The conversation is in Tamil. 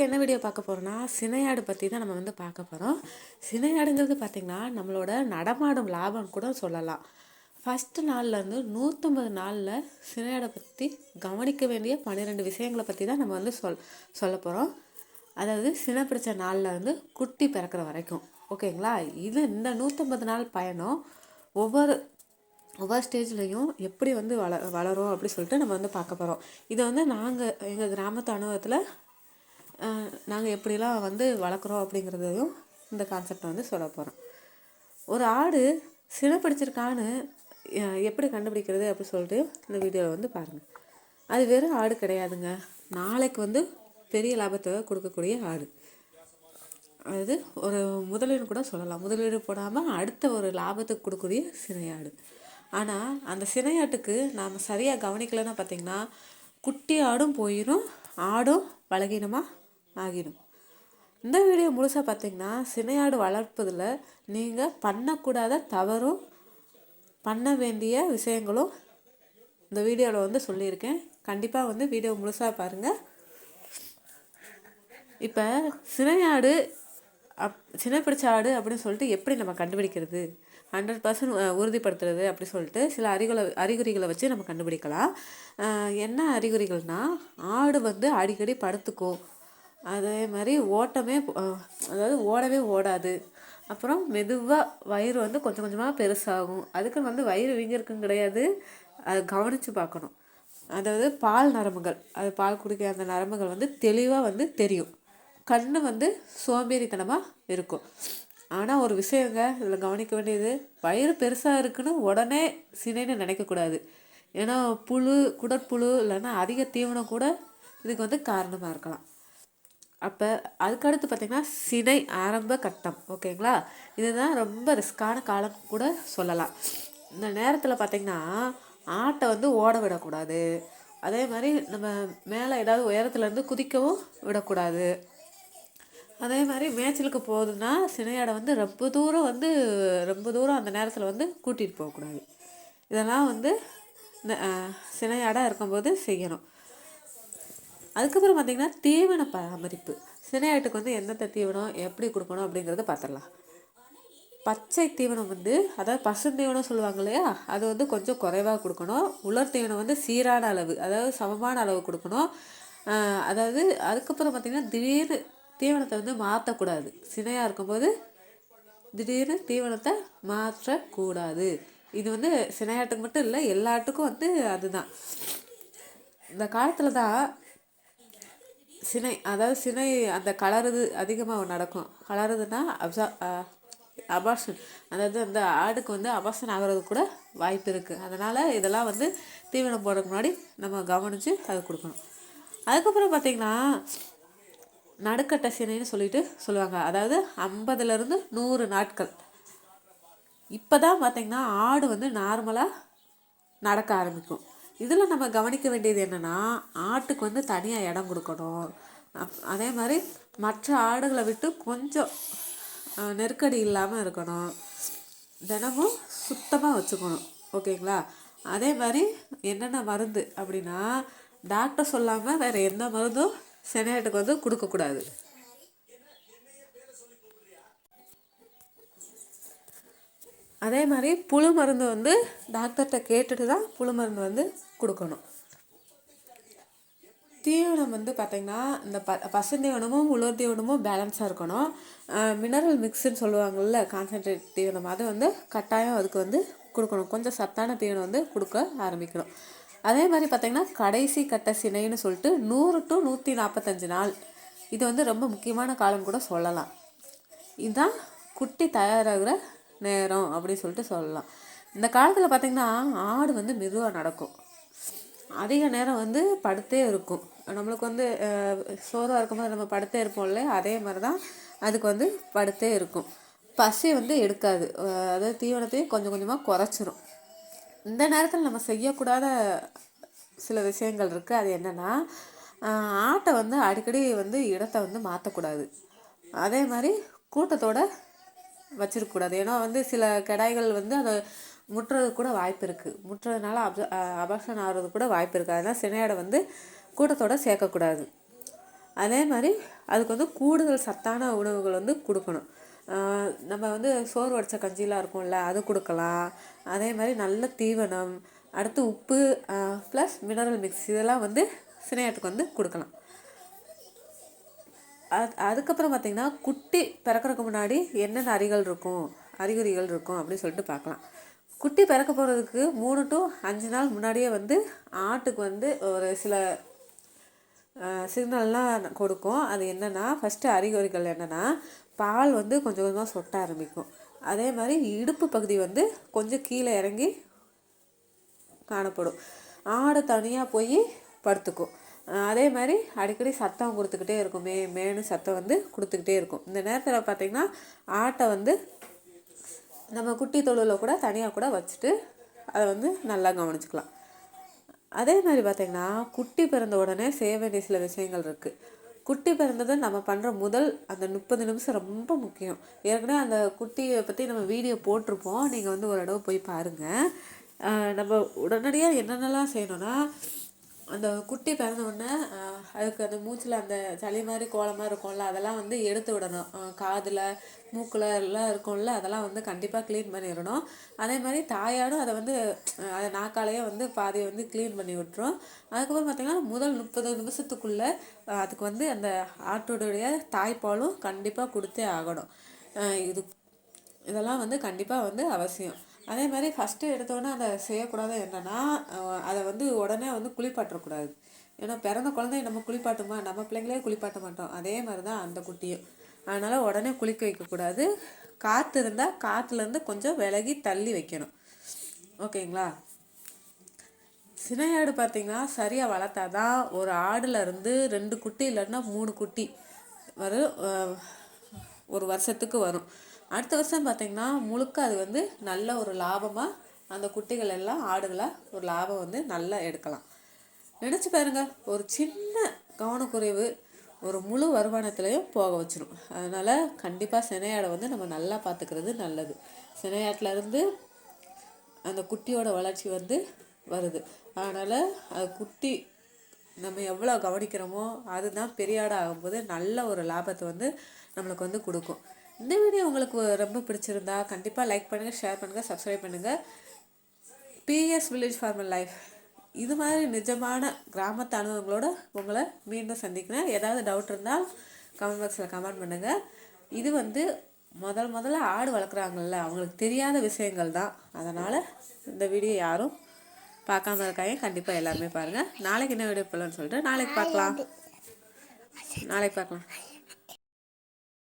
என்ன வீடியோ பார்க்க போகிறோன்னா சினையாடு பற்றி தான் நம்ம வந்து பார்க்க போகிறோம் சினையாடுங்கிறது பார்த்திங்கன்னா நம்மளோட நடமாடும் லாபம் கூட சொல்லலாம். ஃபஸ்ட்டு நாள்லேருந்து நூற்றம்பது நாளில் சினையாடை பற்றி கவனிக்க வேண்டிய பன்னிரெண்டு விஷயங்களை பற்றி தான் நம்ம வந்து சொல் சொல்ல போகிறோம் அதாவது சினை பிடிச்ச நாளில் வந்து குட்டி பிறக்கிற வரைக்கும். ஓகேங்களா இது இந்த நூற்றம்பது நாள் பயணம் ஒவ்வொரு ஒவ்வொரு ஸ்டேஜ்லேயும் எப்படி வந்து வள வளரும் அப்படி சொல்லிட்டு நம்ம வந்து பார்க்க போகிறோம் இதை வந்து நாங்கள் எங்கள் கிராமத்து அனுபவத்தில் நாங்கள் எப்படிலாம் வந்து வளர்க்குறோம் அப்படிங்கிறதையும் இந்த கான்செப்டை வந்து சொல்ல போகிறோம் ஒரு ஆடு சினை பிடிச்சிருக்கான்னு எப்படி கண்டுபிடிக்கிறது அப்படி சொல்லிட்டு இந்த வீடியோவில் வந்து பாருங்கள் அது வெறும் ஆடு கிடையாதுங்க. நாளைக்கு வந்து பெரிய லாபத்தை கொடுக்கக்கூடிய ஆடு. அதாவது ஒரு முதலீடு கூட சொல்லலாம். முதலீடு போடாமல் அடுத்த ஒரு லாபத்துக்கு கொடுக்கக்கூடிய சினையாடு ஆனால் அந்த சினையாட்டுக்கு நாம் சரியாக கவனிக்கலைன்னா பார்த்திங்கன்னா குட்டி ஆடும் போயிடும் ஆடும் பலகீனமாக ஆகிடும். இந்த வீடியோ முழுசாக பார்த்தீங்கன்னா சினையாடு வளர்ப்பதில் நீங்கள் பண்ணக்கூடாத தவறும் பண்ண வேண்டிய விஷயங்களும் இந்த வீடியோவில் வந்து சொல்லியிருக்கேன். கண்டிப்பாக வந்து வீடியோ முழுசாக பாருங்கள் இப்போ சினையாடு அப் சின்ன பிடிச்ச ஆடு அப்படின்னு சொல்லிட்டு எப்படி நம்ம கண்டுபிடிக்கிறது? ஹண்ட்ரட் பர்சன்ட் உறுதிப்படுத்துறது அப்படி சொல்லிட்டு சில அறிகுலை அறிகுறிகளை வச்சு நம்ம கண்டுபிடிக்கலாம். என்ன அறிகுறிகள்னால் ஆடு வந்து அடிக்கடி படுத்துக்கும். அதே மாதிரி ஓட்டமே அதாவது ஓடவே ஓடாது. அப்புறம் மெதுவாக வயிறு வந்து கொஞ்சம் கொஞ்சமாக பெருசாகும். அதுக்கு வந்து வயிறு வீங்கிருக்கும் கிடையாது. அதை கவனித்து பார்க்கணும். அதாவது பால் நரம்புகள் அது பால் குடிக்கிற அந்த நரம்புகள் வந்து தெளிவாக வந்து தெரியும். கண் வந்து சோம்பேறித்தனமாக இருக்கும். ஆனால் ஒரு விஷயங்க இதில் கவனிக்க வேண்டியது வயிறு பெருசாக இருக்குன்னு உடனே சினைன்னு நினைக்கக்கூடாது. ஏன்னா புழு குடற்புழு இல்லைன்னா அதிக தீவனம் கூட இதுக்கு வந்து காரணமாக இருக்கலாம். அப்போ அதுக்கடுத்து பார்த்திங்கன்னா சினை ஆரம்ப கட்டம் ஓகேங்களா? இதுதான் ரொம்ப ரிஸ்கான காலம் கூட சொல்லலாம். இந்த நேரத்தில் பார்த்திங்கன்னா ஆட்டை வந்து ஓட விடக்கூடாது. அதே மாதிரி நம்ம மேலே ஏதாவது உயரத்துலேருந்து குதிக்கவும் விடக்கூடாது. அதே மாதிரி மேய்ச்சலுக்கு போகுதுன்னா சினையாடை வந்து ரொம்ப தூரம் வந்து ரொம்ப தூரம் அந்த நேரத்தில் வந்து கூட்டிகிட்டு போகக்கூடாது. இதெல்லாம் வந்து இந்த சினையாடாக இருக்கும்போது செய்யணும். அதுக்கப்புறம் பார்த்திங்கன்னா தீவன பராமரிப்பு. சினையாட்டுக்கு வந்து எந்தெந்த தீவனம் எப்படி கொடுக்கணும் அப்படிங்கிறத பார்த்துடலாம். பச்சை தீவனம் வந்து அதாவது பசுந்தீவனம் சொல்லுவாங்க இல்லையா? அது வந்து கொஞ்சம் குறைவாக கொடுக்கணும். உலர் தீவனம் வந்து சீரான அளவு அதாவது சமமான அளவு கொடுக்கணும். அதாவது அதுக்கப்புறம் பார்த்திங்கன்னா திடீர்னு தீவனத்தை வந்து மாற்றக்கூடாது. சினையாக இருக்கும்போது திடீர்னு தீவனத்தை மாற்றக்கூடாது. இது வந்து சினையாட்டுக்கு மட்டும் இல்லை எல்லாட்டுக்கும் வந்து அதுதான். இந்த காலத்தில் தான் சினை அதாவது சினை அந்த கலருது அதிகமாக நடக்கும். கலருதுன்னா அப்சா அபார்ஷன் அதாவது அந்த ஆடுக்கு வந்து அபார்ஷன் ஆகிறது கூட வாய்ப்பு இருக்குது அதனால் இதெல்லாம் வந்து தீவனம் போடுறதுக்கு முன்னாடி நம்ம கவனித்து அது கொடுக்கணும். அதுக்கப்புறம் பார்த்திங்கன்னா நடுக்கட்ட சினைன்னு சொல்லிட்டு சொல்லுவாங்க. அதாவது ஐம்பதுலேருந்து நூறு நாட்கள். இப்போ தான் பார்த்திங்கன்னா ஆடு வந்து நார்மலாக நடக்க ஆரம்பிக்கும். இதில் நம்ம கவனிக்க வேண்டியது என்னென்னா ஆட்டுக்கு வந்து தனியாக இடம் கொடுக்கணும். அப்- அதே மாதிரி மற்ற ஆடுகளை விட்டு கொஞ்சம் நெருக்கடி இல்லாமல் இருக்கணும். தினமும் சுத்தமாக வச்சுக்கணும். ஓகேங்களா? அதே மாதிரி என்னென்ன மருந்து அப்படின்னா டாக்டர் சொல்லாமல் வேறு எந்த மருந்தும் செனையாட்டுக்கு வந்து கொடுக்கக்கூடாது அதே மாதிரி புழு மருந்து வந்து டாக்டர்கிட்ட கேட்டுட்டு தான் புழு மருந்து வந்து கொடுக்கணும். தீவனம் வந்து பார்த்திங்கன்னா இந்த ப பசுந்தீவனமும் உலர் தீவனமும் பேலன்ஸாக இருக்கணும். மினரல் மிக்ஸுன்னு சொல்லுவாங்கள்ல கான்சென்ட்ரேட் தீவனம். அது வந்து கட்டாயம் அதுக்கு வந்து கொடுக்கணும். கொஞ்சம் சத்தான தீவனம் வந்து கொடுக்க ஆரம்பிக்கணும். அதே மாதிரி பார்த்திங்கன்னா கடைசி கட்ட சினைன்னு சொல்லிட்டு நூறு டு நூற்றி நாற்பத்தஞ்சு நாள். இது வந்து ரொம்ப முக்கியமான காலம் கூட சொல்லலாம். இதுதான் குட்டி தயாராகிற நேரம் அப்படின்னு சொல்லிட்டு சொல்லலாம். இந்த காலத்தில் பார்த்திங்கன்னா ஆடு வந்து மெதுவாக நடக்கும். அதிக நேரம் வந்து படுத்தே இருக்கும். நம்மளுக்கு வந்து சோர்வாக இருக்கும்போது நம்ம படுத்தே இருப்போம்ல அதே மாதிரி தான் அதுக்கு வந்து படுத்தே இருக்கும். பசி வந்து எடுக்காது. அதாவது தீவனத்தையும் கொஞ்சம் கொஞ்சமாக குறைச்சிரும். இந்த நேரத்தில் நம்ம செய்யக்கூடாத சில விஷயங்கள் இருக்குது அது என்னென்னா ஆட்டை வந்து அடிக்கடி வந்து இடத்த வந்து மாற்றக்கூடாது அதே மாதிரி கூட்டத்தோட வச்சிருக்கக்கூடாது. ஏன்னா வந்து சில கடாய்கள் வந்து அதை முட்டுறது கூட வாய்ப்பு இருக்குது முட்டுறதுனால அப்ச அபாஷன் ஆகிறது கூட வாய்ப்பு இருக்குது அதனால் சினையாடை வந்து கூட்டத்தோடு சேர்க்கக்கூடாது. அதே மாதிரி அதுக்கு வந்து கூடுதல் சத்தான உணவுகள் வந்து கொடுக்கணும். நம்ம வந்து சோறு வடித்த கஞ்சிலாம் இருக்கும்ல அது கொடுக்கலாம். அதே மாதிரி நல்ல தீவனம் அடுத்து உப்பு ப்ளஸ் மினரல் மிக்ஸ் இதெல்லாம் வந்து சினையாட்டுக்கு வந்து கொடுக்கலாம். அது அதுக்கப்புறம் பார்த்திங்கன்னா குட்டி பிறக்கறதுக்கு முன்னாடி என்னென்ன அறிகள் இருக்கும் அறிகுறிகள் இருக்கும் அப்படின்னு சொல்லிட்டு பார்க்கலாம். குட்டி பிறக்க போகிறதுக்கு மூணு டு அஞ்சு நாள் முன்னாடியே வந்து ஆட்டுக்கு வந்து ஒரு சில சிக்னல்லாம் கொடுக்கும். அது என்னென்னா ஃபஸ்ட்டு அறிகுறிகள் என்னென்னா பால் வந்து கொஞ்சம் கொஞ்சமாக சொட்ட ஆரம்பிக்கும். அதே மாதிரி இடுப்பு பகுதி வந்து கொஞ்சம் கீழே இறங்கி காணப்படும். ஆடு தனியாக போய் படுத்துக்கும். அதே மாதிரி அடிக்கடி சத்தம் கொடுத்துக்கிட்டே இருக்கும் மே மேனு சத்தம் வந்து கொடுத்துக்கிட்டே இருக்கும். இந்த நேரத்தில் பார்த்திங்கன்னா ஆட்டை வந்து நம்ம குட்டி தொழுவில் கூட தனியாக கூட வச்சுட்டு அதை வந்து நல்லா கவனிச்சுக்கலாம். அதே மாதிரி பார்த்திங்கன்னா குட்டி பிறந்த உடனே செய்ய வேண்டிய சில விஷயங்கள் இருக்குது குட்டி பிறந்ததை நம்ம பண்ணுற முதல் அந்த முப்பது நிமிஷம் ரொம்ப முக்கியம். ஏற்கனவே அந்த குட்டியை பற்றி நம்ம வீடியோ போட்டிருப்போம். நீங்கள் வந்து ஒரு தடவை போய் பாருங்கள் நம்ம உடனடியாக என்னென்னலாம் செய்யணும்னா அந்த குட்டி பிறந்த உடனே அதுக்கு அந்த மூச்சில் அந்த சளி மாதிரி கோலமாக இருக்கும்ல அதெல்லாம் வந்து எடுத்து விடணும். காதில் மூக்கில் எல்லாம் இருக்கும்ல அதெல்லாம் வந்து கண்டிப்பாக க்ளீன் பண்ணிடணும். அதே மாதிரி தாயாரும் அதை வந்து அதை நாக்காலேயே வந்து பாதியை வந்து க்ளீன் பண்ணி விட்டுரும். அதுக்கப்புறம் பார்த்திங்கன்னா முதல் முப்பது நிமிஷத்துக்குள்ளே அதுக்கு வந்து அந்த ஆட்டோடைய தாய்ப்பாலும் கண்டிப்பாக கொடுத்தே ஆகணும். இது இதெல்லாம் வந்து கண்டிப்பாக வந்து அவசியம். அதே மாதிரி ஃபஸ்ட்டு எடுத்தோன்னே அதை செய்யக்கூடாது என்னென்னா அதை வந்து உடனே வந்து குளிப்பாட்டக்கூடாது. ஏன்னா பிறந்த குழந்தைய நம்ம குளிப்பாட்டுமா? நம்ம பிள்ளைங்களே குளிப்பாட்ட மாட்டோம். அதே மாதிரி தான் அந்த குட்டியும். அதனால் உடனே குளிக்க வைக்கக்கூடாது. காற்று இருந்தால் காற்றுலேருந்து கொஞ்சம் விலகி தள்ளி வைக்கணும். ஓகேங்களா? சினையாடு பார்த்தீங்கன்னா சரியாக வளர்த்தா தான் ஒரு ஆடுலேருந்து ரெண்டு குட்டி இல்லைன்னா மூணு குட்டி வரும் ஒரு வருஷத்துக்கு வரும். அடுத்த வருஷம் பார்த்திங்கன்னா முழுக்க அது வந்து நல்ல ஒரு லாபமாக அந்த குட்டிகள் எல்லாம் ஆடுகளை ஒரு லாபம் வந்து நல்லா எடுக்கலாம். நினச்சி பாருங்க ஒரு சின்ன கவனக்குறைவு ஒரு முழு வருமானத்துலேயும் போக வச்சிடும் அதனால் கண்டிப்பாக சினையாடை வந்து நம்ம நல்லா பார்த்துக்கிறது நல்லது. சினையாட்டிலருந்து அந்த குட்டியோட வளர்ச்சி வந்து வருது. அதனால் அது குட்டி நம்ம எவ்வளோ கவனிக்கிறோமோ அதுதான் பெரியாடு ஆகும்போது நல்ல ஒரு லாபத்தை வந்து நம்மளுக்கு வந்து கொடுக்கும். இந்த வீடியோ உங்களுக்கு ரொம்ப பிடிச்சிருந்தா கண்டிப்பாக லைக் பண்ணுங்கள் ஷேர் பண்ணுங்கள் சப்ஸ்கிரைப் பண்ணுங்கள் பிஎஸ் வில்லேஜ் ஃபார்மல் லைஃப் இது மாதிரி நிஜமான கிராமத்து அனுபவங்களோட உங்களை மீண்டும் சந்திக்கிறேன். ஏதாவது டவுட் இருந்தால் கமெண்ட் பாக்ஸில் கமெண்ட் பண்ணுங்கள் இது வந்து முதல் முதல்ல ஆடு வளர்க்குறாங்கல்ல அவங்களுக்கு தெரியாத விஷயங்கள் தான். அதனால் இந்த வீடியோ யாரும் பார்க்காம இருக்காங்க கண்டிப்பாக எல்லாருமே பாருங்கள் நாளைக்கு என்ன வீடியோ போடலான்னு சொல்லிட்டு நாளைக்கு பார்க்கலாம். நாளைக்கு பார்க்கலாம்.